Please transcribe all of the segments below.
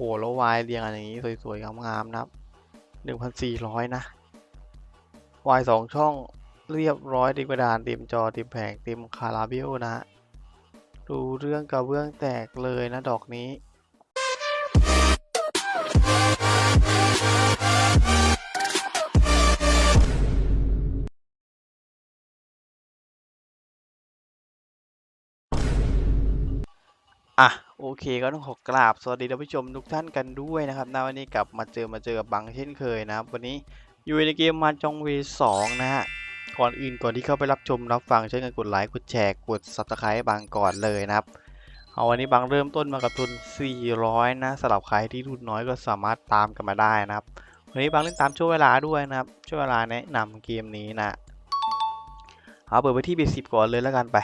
หแล้ววายเรียงอะไรอย่างนี้สวยๆงามๆนะครับหนึ่งพันสี่ร้อยนะวายสองช่องเรียบร้อยติมกระดานติมจอติมแผงติมคาราเบลนะดูเรื่องกระเบื้องแตกเลยนะดอกนี้ อะโอเคก็ต้องขอกราบสวัสดีท่านผู้ชมทุกท่านกันด้วยนะครับนะวันนี้กลับมาเจอมาเจอกับบังเช่นเคยนะครับ วันนี้อยู่ในเกมมาจองเวสองนะฮะก่อนอื่นก่อนที่เข้าไปรับชมรับฟังช่วยกันกดไลค์กดแชร์กด subscribe ให้บังก่อนเลยนะครับเอาวันนี้บังเริ่มต้นมากับทุน 400 นะสำหรับใครที่ทุนน้อยก็สามารถตามกันมาได้นะครับ วันนี้บังเล่นตามช่วงเวลาด้วยนะครับช่วงเวลาแนะนำเกมนี้นะเอาเปิดไปที่เบสิบก่อนเลยแล้วกันไป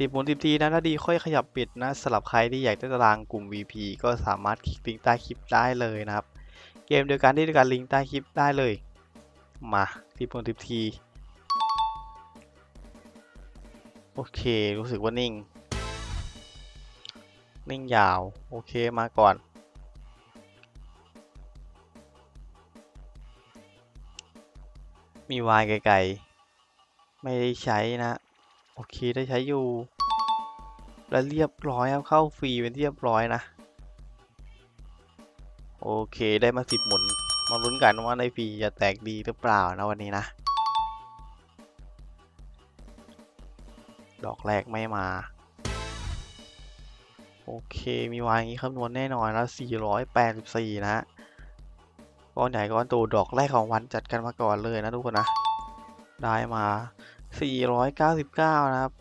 สิบหมุนสิบทีนะถ้าดีค่อยขยับปิดนะสำหรับใครที่อยากได้ตารางกลุ่ม VP ก็สามารถคลิกลิงก์ใต้คลิปได้เลยนะครับ เกมเดียวกันที่เดียวกันลิงก์ใต้คลิปได้เลย มาสิบหมุนสิบทีโอเค รู้สึกว่านิ่ง นิ่งยาว โอเคมาก่อน มีวายไกลๆ ไม่ได้ใช้นะ โอเค ได้ใช้อยู่ แล้วเรียบร้อยครับเข้าฟรีเป็นที่เรียบร้อยนะ โอเคได้มาสิบหมุน มาลุ้นกันว่าในฟรีจะแตกดีหรือเปล่านะวันนี้นะ ดอกแรกไม่มา โอเคมีวางอย่างนี้คำนวณแน่นอนแล้ว 484 นะก้อนใหญ่ก้อนโตดอกแรกของวันจัดกันมาก่อนเลยนะทุกคนนะ ได้มา 499 นะครับ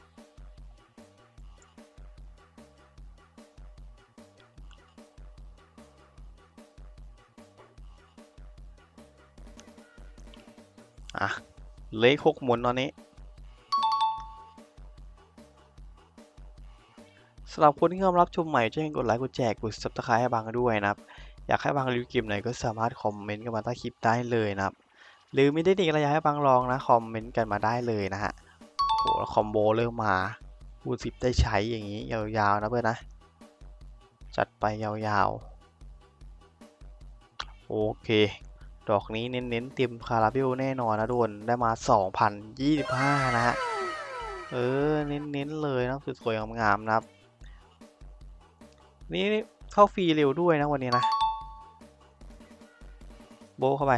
อะเลขหกหมุนตอนนี้สำหรับคนที่เข้ารับชมใหม่ช่วยกันกดไลค์กดแชร์กด subscribe ให้บางด้วยนะครับ อยากให้บางรีวิวเกมไหนก็สามารถคอมเมนต์กันมาใต้คลิปได้เลยนะครับ หรือมีเทคนิคอะไรอยากให้บางลองนะคอมเมนต์กันมาได้เลยนะฮะโหแล้วคอมโบเริ่มมาคูณสิบได้ใช้อย่างนี้ยาวๆนะเพื่อนนะ จัดไปยาวๆ โอเค ดอกนี้เน้นๆเต็มคาราเบลแน่นอนนะทุกคนได้มา 2,025 นะฮะ เออ เน้นๆเลยนะสวยๆงามๆนะครับ นี่เข้าฟรีเร็วด้วยนะวันนี้นะ โบเข้าไป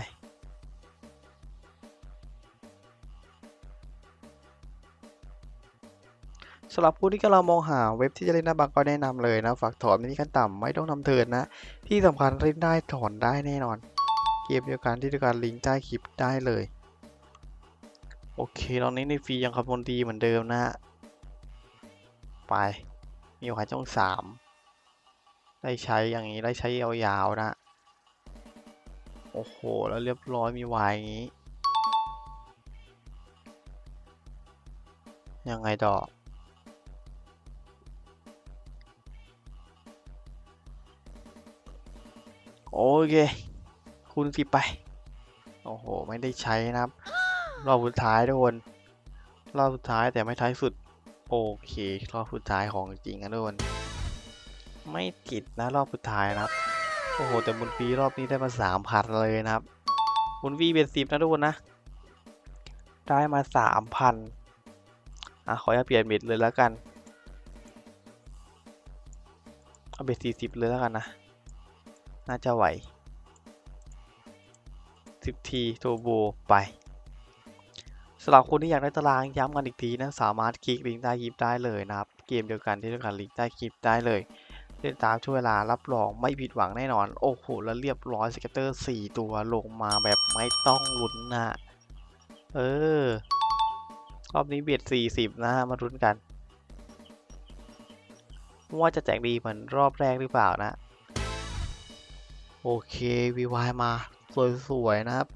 สำหรับผู้ที่กำลังมองหาเว็บที่จะเล่นหน้าบังก็แนะนำเลยนะ ฝากถอนไม่มีขั้นต่ำไม่ต้องทำเทินนะ ที่สำคัญเล่นได้ถอนได้แน่นอน เกมเดียวกันที่เดียวกันลิงก์ใต้คลิปได้เลย โอเค ตอนนี้ในฟรียังคำนวณดีเหมือนเดิมนะฮะ ไป มีขายช่องสามได้ใช้อย่างนี้ได้ใช้ยาวๆนะโอ้โห แล้วเรียบร้อยมีวายอย่างนี้ ยังไงต่อโอเค คูณสิบไป โอ้โห ไม่ได้ใช้นะครับ รอบสุดท้ายทุกคน รอบสุดท้ายแต่ไม่ท้ายสุด โอเค รอบสุดท้ายของจริงนะทุกคน ไม่ติดนะรอบสุดท้ายนะครับ โอ้โห แต่บุญฟีรอบนี้ได้มาสามพันเลยนะครับ บุญฟีเป็นสิบนะทุกคนนะ ได้มาสามพันอะ ขอจะเปลี่ยนเบ็ดเลยแล้วกัน เอาเบ็ดสี่สิบเลยแล้วกันนะ น่าจะไหว สิบทีโทโบไปสำหรับคนที่อยากได้ตารางย้ำกันอีกทีนะสามารถคลิกลิงก์ใต้คลิปได้เลยนะครับ เกมเดียวกันที่เดียวกันลิงก์ใต้คลิปได้เลยเล่นตามช่วงเวลารับรองไม่ผิดหวังแน่นอน โอ้โห แล้วเรียบร้อยสเก็ตเตอร์ 4 ตัวลงมาแบบไม่ต้องลุ้นนะเออ รอบนี้เบียด 40 นะมาลุ้นกัน ว่าจะแจกดีเหมือนรอบแรกหรือเปล่านะ โอเค VY มา สวยๆนะครับ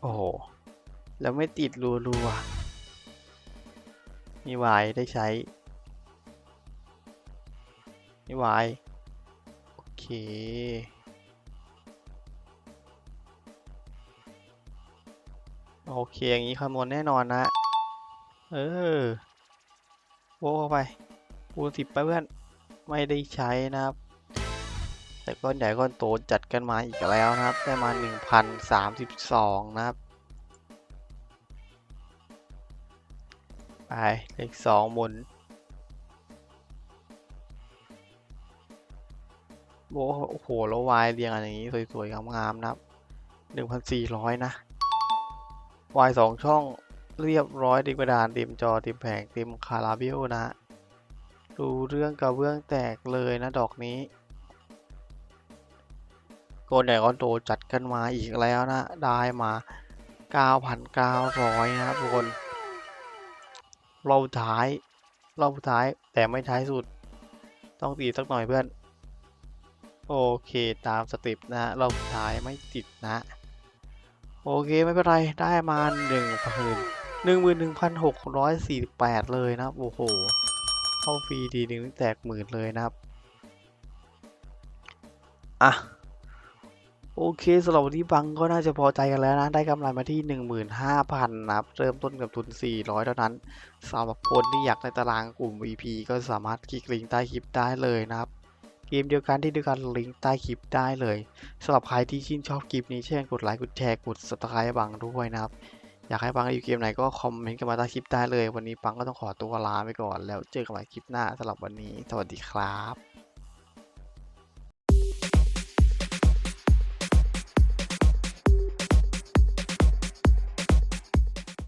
โอ้โห แล้วไม่ติดรัวๆมีวายได้ใช้มีวายโอเค โอเค อย่างนี้คำนวณแน่นอนนะ เออโว้เข้าไปคูณสิบไปเพื่อน ไม่ได้ใช้นะครับ แต่ก้อนใหญ่ก้อนโตจัดกันมาอีกแล้วนะครับ ได้มาหนึ่งพันสามสิบสองนะครับ ไป เลขสองหมุนโอ้โห แล้ววายเรียงกันอย่างนี้ สวยๆงามๆนะครับหนึ่งพันสี่ร้อยนะ วายสองช่องเรียบร้อยเต็มกระดานเต็มจอเต็มแผงเต็มคาราเบลนะดูเรื่องกระเบื้องแตกเลยนะดอกนี้โกนใหญ่ก้อนโตจัดกันมาอีกแล้วนะ ได้มา 9,900 นะครับทุกคนเราท้ายเราท้ายแต่ไม่ท้ายสุด ต้องตีสักหน่อยเพื่อน โอเคตามสเติปนะฮะเราท้ายไม่ติดนะ โอเคไม่เป็นไรได้มาหนึ่งพันหนึ่งหมื่นหนึ่งพันหกร้อยสี่สิบแปดเลยนะครับ โอ้โห เข้าฟรีดีหนึ่งแตกหมื่นเลยนะครับ อะ โอเคสำหรับวันนี้บังก็น่าจะพอใจกันแล้วนะ ได้กำไรมาที่ 15,000นะครับ เริ่มต้นกับทุน 400 เท่านั้นสำหรับคนที่อยากในตารางกลุ่ม VP ก็สามารถคลิกลิงก์ใต้คลิปได้เลยนะครับ เกมเดียวกันที่เดียวกันลิงก์ใต้คลิปได้เลยสำหรับใครที่ชื่นชอบคลิปนี้เช่นกดไลค์กดแชร์กด subscribe บังด้วยนะครับ อยากให้บังอยู่เกมไหนก็คอมเมนต์กันมาใต้คลิปได้เลย วันนี้บังก็ต้องขอตัวลาไปก่อน แล้วเจอกันใหม่คลิปหน้าสำหรับวันนี้ สวัสดีครับ